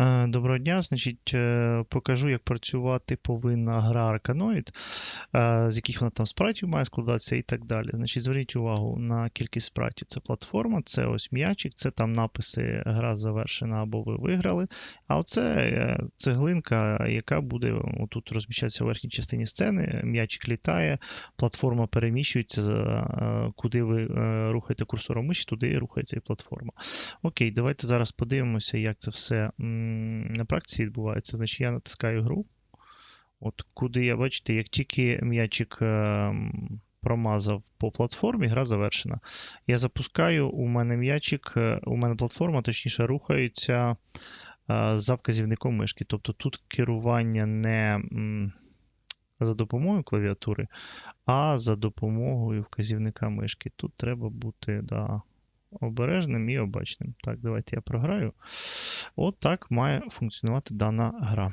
Е, Доброго дня. Значить, е, покажу, як працювати повинна гра Arkanoid, е, з яких вона там спрайтів має складатися і так далі. Значить, зверніть увагу на кількість спрайтів. Це платформа, це ось м'ячик, це там написи гра завершена або ви виграли. А оце цеглинка, яка буде отут розміщатися в верхній частині сцени. М'ячик літає, платформа переміщується, куди ви рухаєте курсором миші, туди рухається і платформа. Окей, давайте зараз подивимося, як це все на практиці відбувається. Значить, я натискаю гру. От куди я бачите, як тільки м'ячик ем, промазав по платформі, гра завершена. Я запускаю, у мене м'ячик, е, у мене платформа, точніше, рухається е, за вказівником мишки. Тобто тут керування не за допомогою клавіатури, а за допомогою вказівника мишки. Тут треба бути да, обережним і обачним. Так, давайте я програю. От так має функціонувати дана гра.